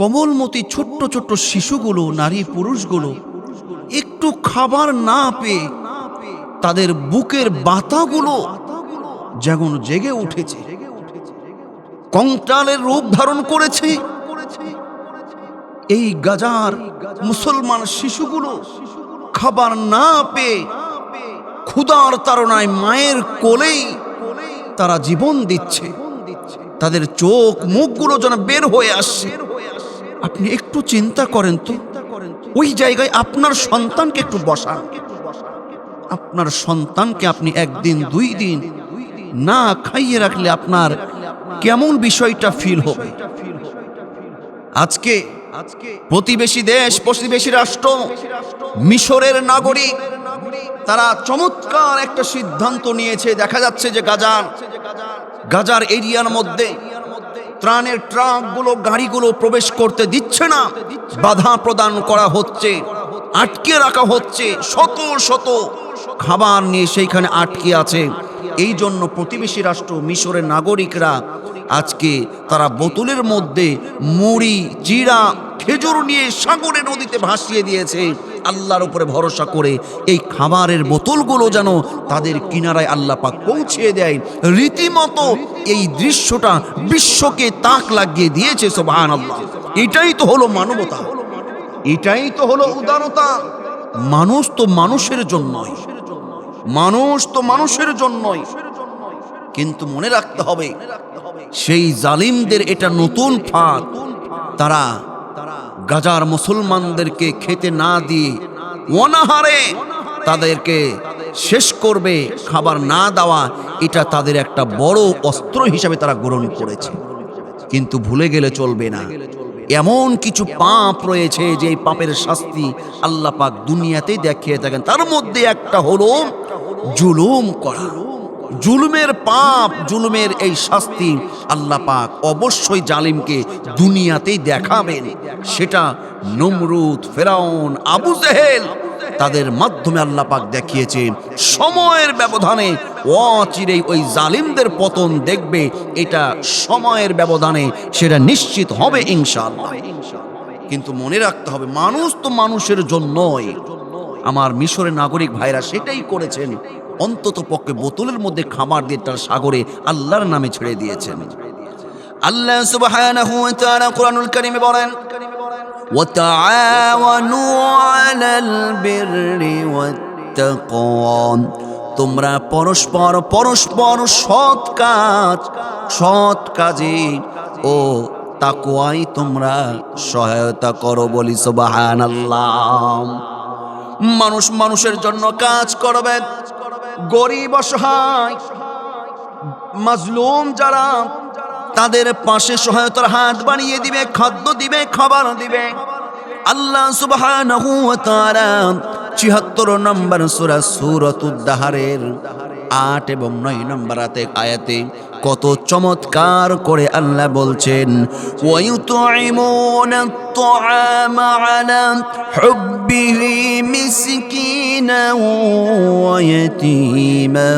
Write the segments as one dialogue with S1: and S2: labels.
S1: কমলমতি ছোট্ট ছোট্ট শিশুগুলো, নারী পুরুষগুলো একটু খাবার না পেয়ে তাদের বুকের বাতাগুলো যেমন জেগে উঠেছে, কঙ্কালের রূপ ধারণ করেছে। এই গাজার মুসলমান শিশুগুলো খাবার না পেয়ে ক্ষুধার তাড়নায় মায়ের কোলেই তারা জীবন দিচ্ছে। তাদের চোখ মুখগুলো যেন বের হয়ে আসছে। আপনি একটু চিন্তা করেন তো। ওই জায়গায় আপনার সন্তানকে একটু বসান। আপনার সন্তানকে আপনি একদিন, দুই দিন না খাইয়ে রাখলে আপনার কেমন বিষয়টা ফিল হবে? আজকে প্রতিবেশী দেশ, প্রতিবেশী রাষ্ট্র, মিশরের নাগরিক, তারা চমৎকার একটা সিদ্ধান্ত নিয়েছে। দেখা যাচ্ছে যে গাজার গাজার এরিয়ার মধ্যে ত্রাণের ট্রাকগুলো, গাড়িগুলো প্রবেশ করতে দিচ্ছে না। বাধা প্রদান করা হচ্ছে, আটকে রাখা হচ্ছে, শত শত খাবার নিয়ে সেইখানে আটকে আছে। এই জন্য প্রতিবেশী রাষ্ট্র, মিশরের নাগরিকরা আজকে তারা বোতলের মধ্যে মুড়ি, জিরা, খেজুর নিয়ে সাগরে, নদীতে ভাসিয়ে দিয়েছে। আল্লাহর উপরে ভরসা করে এই খাবারের বোতলগুলো যেন তাদের কিনারায় আল্লাহ পাক পৌঁছিয়ে দেয়। রীতিমতো এই দৃশ্যটা বিশ্বকে তাক লাগিয়ে দিয়েছে সোবাহান আল্লাহ এটাই তো হলো মানবতা। এটাই তো হলো উদারতা। মানুষ তো মানুষের জন্যই। মানুষ তো মানুষের জন্যই। কিন্তু মনে রাখতে হবে, সেই জালিমদের এটা নতুন ফাঁদ। তারা গাজার মুসলমানদেরকে খেতে না দিয়ে অনাহারে তাদেরকে শেষ করবে, খাবার না দেওয়া, এটা তাদের একটা বড় অস্ত্র হিসাবে তারা গ্রহণ করেছে। কিন্তু ভুলে গেলে চলবে না। এমন কিছু পাপ রয়েছে যে পাপের শাস্তি আল্লাহ পাক দুনিয়াতেই দেখিয়ে থাকেন। তার মধ্যে একটা হলো জুলুম করা। জুলুমের পাপ, জুলুমের এই শাস্তি আল্লাহ পাক অবশ্যই জালিমকে দুনিয়াতেই দেখাবেন। সেটা নমরুদ, ফেরাউন, আবু জেহেল তাদের মাধ্যমে আল্লাহ পাক দেখিয়েছে সময়ের ব্যবধানে অচিরেই ওই জালিমদের পতন দেখবে। এটা সময়ের ব্যবধানে সেটা নিশ্চিত হবে ইনশাআল্লাহ। কিন্তু মনে রাখতে হবে, মানুষ তো মানুষের জন্যই। আমার মিশরের নাগরিক ভাইরা সেটাই করেছেন। অন্তত পক্ষে বোতলের মধ্যে খাবার দিয়ে তার সাগরে আল্লাহর নামে ছেড়ে দিয়েছেন আল্লাহ সুবহানাহু ওয়া তাআলা কোরআনুল কারীমে বলেন وتعاونوا على البر والتقوى তোমরা পরস্পর পরস্পর সৎ কাজ সৎ কাজে ও তাকুয়াই তোমরা সহায়তা করো বলি সুবাহান মানুষ মানুষের জন্য কাজ করবে গরিব অসহায়, মাজলুম যারা, তাদের পাশে সহায়তার হাত বাড়িয়ে দিবে, খাদ্য দিবে, খাবার দিবে। আল্লাহ সুবাহ 76 নম্বর সুরা সুরত উদ্দাহারের আট এবং নয় নম্বর আয়াতে কত চমৎকার করে আল্লাহ বলছেন ওয়ায়ুতুইমুনা الطعام على حبه مسكينا ويتيما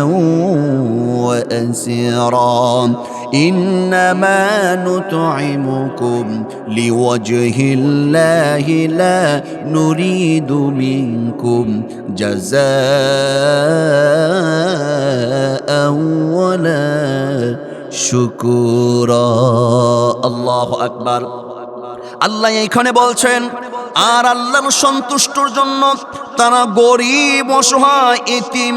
S1: وأسيرا إنما نطعمكم لوجه الله لا نريد منكم جزاء ولا شكورا الله أكبر আল্লাহ এইখানে বলছেন আর আল্লাহর সন্তুষ্টর জন্য তারা গরিব অসহায় এতিম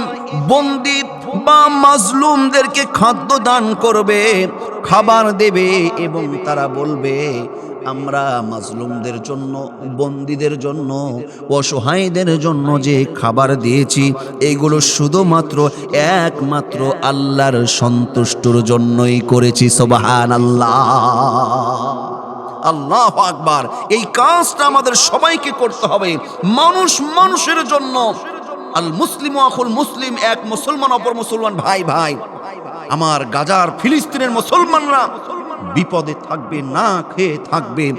S1: বন্দি বা মাজলুমদেরকে খাদ্য দান করবে, খাবার দেবে এবং তারা বলবে, আমরা মাজলুমদের জন্য, বন্দীদের জন্য, অসহায়দের জন্য যে খাবার দিয়েছি, এগুলো শুধুমাত্র, একমাত্র আল্লাহর সন্তুষ্টর জন্যই করেছি। সোবাহান আল্লাহ আল্লাহ আকবার। এই কাজটা আমাদের সবাইকে করতে হবে। মানুষ মানুষের জন্য। আল মুসলিম আকুল মুসলিম, এক মুসলমান, অপর মুসলমান, ভাই ভাই। আমার গাজার ফিলিস্তিনের মুসলমানরা বিপদে থাকবে, না খেয়ে থাকবে।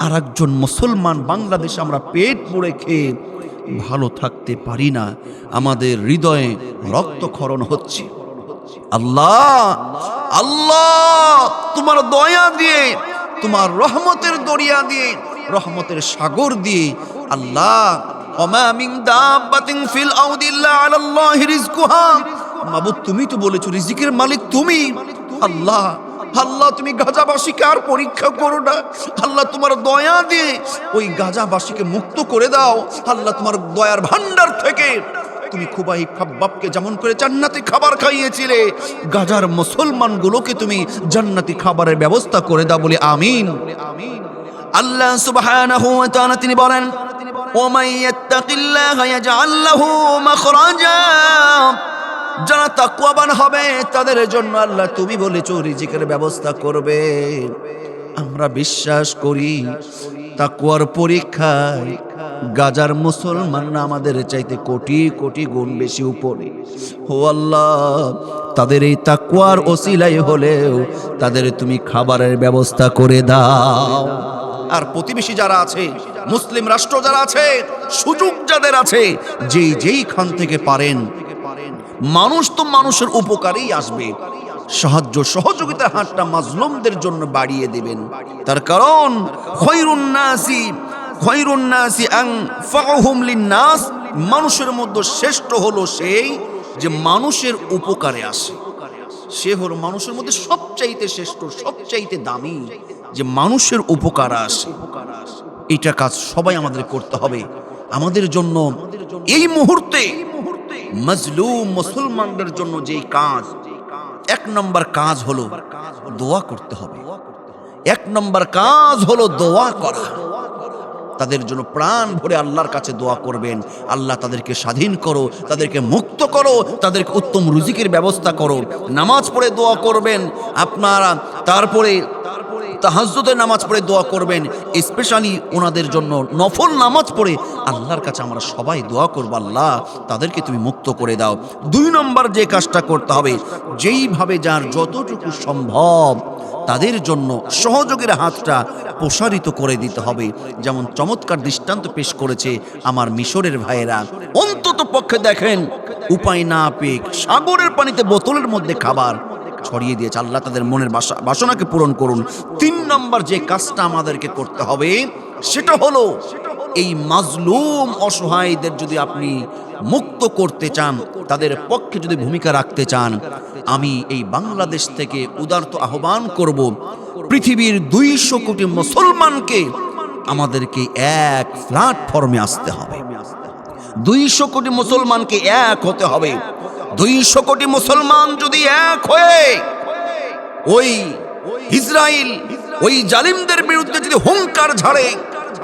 S1: আর একজন মুসলমান বাংলাদেশ আমরা পেট পুড়ে খেয়ে ভালো থাকতে পারি না। আমাদের হৃদয়ে রক্তক্ষরণ হচ্ছে। আল্লাহ আল্লাহ, তোমার দয়া দিয়ে, তোমার রহমতের দরিয়া দিয়ে, রহমতের সাগর দিয়ে, আল্লাহ ওমা মিন দাব্বাতিন ফিল আরদি ইল্লা আলাল্লাহি রিজকুহা মাবুদ, তুমি তো বলেছ রিজিকের মালিক তুমি। আল্লাহ আল্লাহ, তুমি গাজাবাসীকে আর পরীক্ষা করো না। আল্লাহ, তোমার দয়া দিয়ে ওই গাজাবাসীকে মুক্ত করে দাও। আল্লাহ, তোমার দয়ার ভান্ডার থেকে তুমি খুবাই খাব্বাবকে যেমন করে জান্নাতি খাবার খাইয়েছিলে, গাজার মুসলমানগুলোকে তুমি জান্নাতি খাবারের ব্যবস্থা করে দাও বলে আমিন। আল্লাহ সুবহানাহু ওয়া তাআলা তিনি বলেন ওমাই ইয়াত্তাকিল্লাহা ইয়াজআল লাহু মাখরাজা। যারা তাকওয়াবান হবে, তাদের জন্য আল্লাহ তুমি বলেছ রিজিকের ব্যবস্থা করবে। আমরা বিশ্বাস করি, তাকওয়ার পরীক্ষায় গাজার মুসলমানরা আমাদের চাইতে কোটি কোটি গুণ বেশি উপরে। ও আল্লাহ, তাদের এই তাকওয়ার ওসিলাই হলেও তাদের তুমি খাবারের ব্যবস্থা করে দাও। আর প্রতিবেশী যারা আছে মুসলিম রাষ্ট্র যারা আছে, সুযোগ যাদের আছে, যেই যেই খান থেকে পারেন, মানুষ তো মানুষের উপকারেই আসবে। সাহায্য সহযোগিতার হাতটা মাজলুমদের জন্য বাড়িয়ে দিবেন। তার কারণ, খৈরুন নাসি খৈরুন নাসি আং ফাহুম লিন্নাস, মানুষের মধ্যে শ্রেষ্ঠ হলো সেই যে মানুষের উপকারে আসে। সে হলো মানুষের মধ্যে সবচাইতে শ্রেষ্ঠ, সবচাইতে দামি। যে মানুষের উপকার আসে এটা কাজ সবাই আমাদের করতে হবে। আমাদের জন্য এই মুহূর্তে মজলুম মুসলমানদের জন্য যেই কাজ, এক নম্বর কাজ হলো দোয়া করতে হবে। এক নম্বর কাজ হলো দোয়া করা। তাদের জন্য প্রাণ ভরে আল্লাহর কাছে দোয়া করবেন। আল্লাহ তাদেরকে স্বাধীন করো, তাদেরকে মুক্ত করো, তাদেরকে উত্তম রুজিকের ব্যবস্থা করো। নামাজ পড়ে দোয়া করবেন। আপনারা তারপরে তাহাজ্জুদের নামাজ পড়ে দোয়া করবেন স্পেশালি ওনাদের জন্য নফল নামাজ পড়ে। আল্লাহর কাছে আমরা সবাই দোয়া করব, আল্লাহ তাদেরকে তুমি মুক্ত করে দাও। দুই নম্বর যে কাজটা করতে হবে, যেইভাবে যার যতটুকু সম্ভব তাদের জন্য সহযোগের হাতটা প্রসারিত করে দিতে হবে। যেমন চমৎকার দৃষ্টান্ত পেশ করেছে আমার মিশরের ভাইয়েরা। অন্তত পক্ষে দেখেন, উপায় না পেয়ে সাগরের পানিতে বোতলের মধ্যে খাবার ছড়িয়ে দিয়েছে। আল্লাহ তাদের মনের বাসা বাসনাকে পূরণ করুন। তিন নম্বর যে কাজটা আমাদেরকে করতে হবে, সেটা হলো এই মাজলুম অসহায়দের যদি আপনি মুক্ত করতে চান, তাদের পক্ষে যদি ভূমিকা রাখতে চান, আমি এই বাংলাদেশ থেকে উদারত আহ্বান করব, পৃথিবীর দুইশো কোটি মুসলমানকে আমাদেরকে এক প্ল্যাটফর্মে আসতে হবে। দুইশো কোটি মুসলমানকে এক হতে হবে। দুইশো কোটি মুসলমান যদি এক হয়ে ওই ইসরায়েল ওই জালিমদের বিরুদ্ধে যদি হুঙ্কার ঝাড়ে,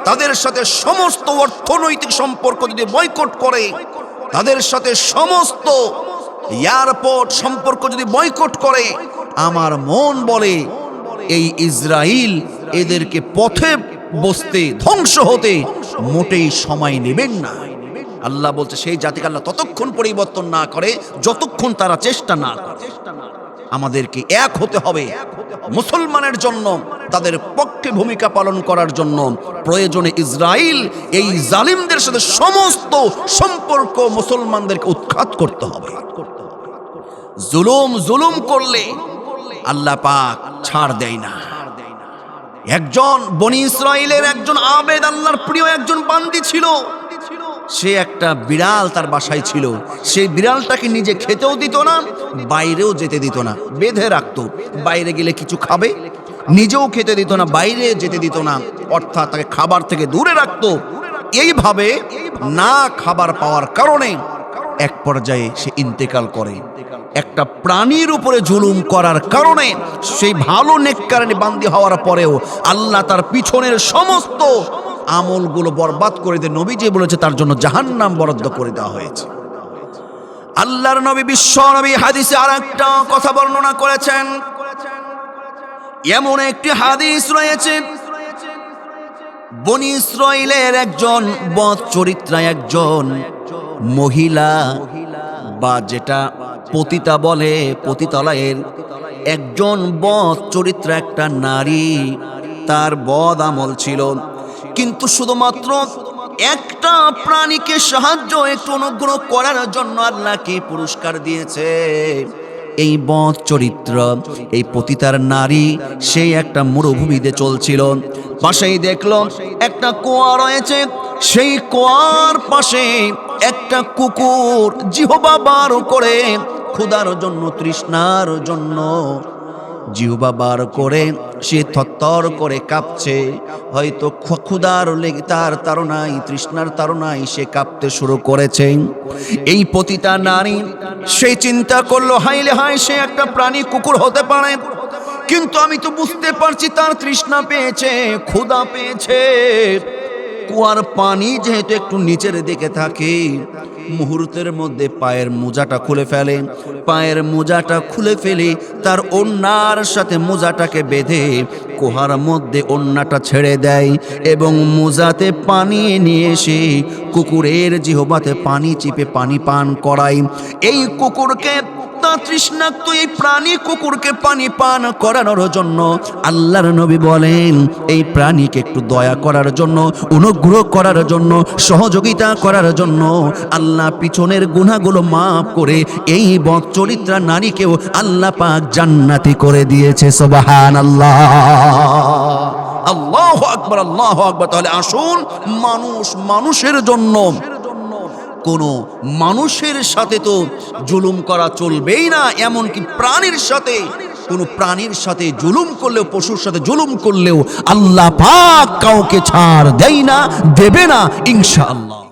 S1: তাদের সাথে সমস্ত অর্থনৈতিক সম্পর্ক যদি বয়কট করে, তাদের সাথে সমস্ত এয়ারপোর্ট সম্পর্ক যদি বয়কট করে, আমার মন বলে এই ইসরায়েল এদেরকে পথে বসতে ধ্বংস হতে মোটেই সময় নেবেন না। আল্লাহ বলছে, সেই জাতিকে আল্লাহ ততক্ষণ পরিবর্তন না করে, যতক্ষণ তারা চেষ্টা না আমাদেরকে এক হতে হবে। মুসলমানের জন্য, তাদের পক্ষে ভূমিকা পালন করার জন্য প্রয়োজনে ইসরায়েল এই জালিমদের সাথে সমস্ত সম্পর্ক মুসলমানদেরকে উৎখাত করতে হবে। জুলুম জুলুম করলে আল্লাহ পাক ছাড় দেয় না। একজন বনি ইসরায়েলের একজন আবেদ, আল্লাহর প্রিয় একজন বান্দি ছিল। সে একটা বিড়াল তার বাসায় ছিল। সেই বিড়ালটাকে নিজে খেতেও দিত না, বাইরেও যেতে দিত না, বেঁধে রাখতো। বাইরে গেলে কিছু খাবে, নিজেও খেতে দিত না, বাইরে যেতে দিত না, অর্থাৎ তাকে খাবার থেকে দূরে রাখতো। এইভাবে না খাবার পাওয়ার কারণে এক পর্যায়ে সে ইন্তেকাল করে। একটা প্রাণীর উপরে জুলুম করার কারণে সেই ভালো নেককারণে বান্দি হওয়ার পরেও আল্লাহ তার পিছনের সমস্ত আমলগুলো বরবাদ করে দিয়ে নবী যে বলেছে, তার জন্য জাহান্নাম বরাদ্দ করে দেওয়া হয়েছে। আল্লাহর নবী, বিশ্ব নবী হাদিসে আর একটা কথা বর্ণনা করেছেন। এমন একটি হাদিস রয়েছে, বনি ইসরায়েলের একজন বদ চরিত্রা একজন মহিলা বা যেটা পতিতা বলে, পতিতলায়ের একজন বদ চরিত্র একটা নারী, তার বদ আমল ছিল কিন্তু শুধুমাত্র একটা প্রাণীকে সাহায্য, একটু অনুগ্রহ করার জন্য আল্লাহকে পুরস্কার দিয়েছে। এই বধ চরিত্র, এই পতিতার নারী, সেই একটা মরুভূমিতে চলছিল। পাশেই দেখল একটা কুয়া রয়েছে। সেই কুয়ার পাশে একটা কুকুর, জিহবা বার করে ক্ষুধার জন্য, তৃষ্ণার জন্য। জিহবা বার করে, সে থরথর করে কাঁপছে। হয়তো লেগে, তার তারনাই তৃষ্ণার তারনাই সে কাঁপতে শুরু করেছে। এই পতিতা নারী, সে চিন্তা করল, হাইলে হাই সে একটা প্রাণী কুকুর হতে পারে। কিন্তু আমি তো বুঝতে পারছি, তার তৃষ্ণা পেয়েছে, ক্ষুধা পেয়েছে। কুয়ার পানি যেহেতু একটু নিচের দিকে থাকে মুহূর্তের মধ্যে পায়ের মোজাটা খুলে ফেলে। পায়ের মোজাটা খুলে ফেলে তার ওন্নার সাথে মোজাটাকে বেঁধে কোহার মধ্যে ওন্নাটা ছেড়ে দেয় এবং মোজাতে পানি নিয়ে এসে কুকুরের জিহবাতে পানি চিপে পানি পান করায়। এই কুকুরকে তা তৃষ্ণাক্ত এই প্রাণী কুকুরকে পানি পান করানোর জন্য। আল্লাহর নবী বলেন, এই প্রাণীকে একটু দয়া করার জন্য, অনুগ্রহ করার জন্য, সহযোগিতা করার জন্য। আল্লাহ পিছনের গুনাহগুলো মাফ করে এই বচরিত্রা নারীকেও আল্লাহ পাক জান্নাতি করে দিয়েছে সোবাহান আল্লাহ আল্লাহ আকবর আল্লাহ আকবর। তাহলে আসুন, মানুষ মানুষের জন্য কোনো মানুষের সাথে তো জুলুম করা চলবেই না, এমনকি প্রাণীর সাথে। কোনো প্রাণীর সাথে জুলুম করলেও, পশুর সাথে জুলুম করলেও আল্লাহ পাক কাউকে ছাড় দেয় না, দেবে না, ইনশাআল্লাহ।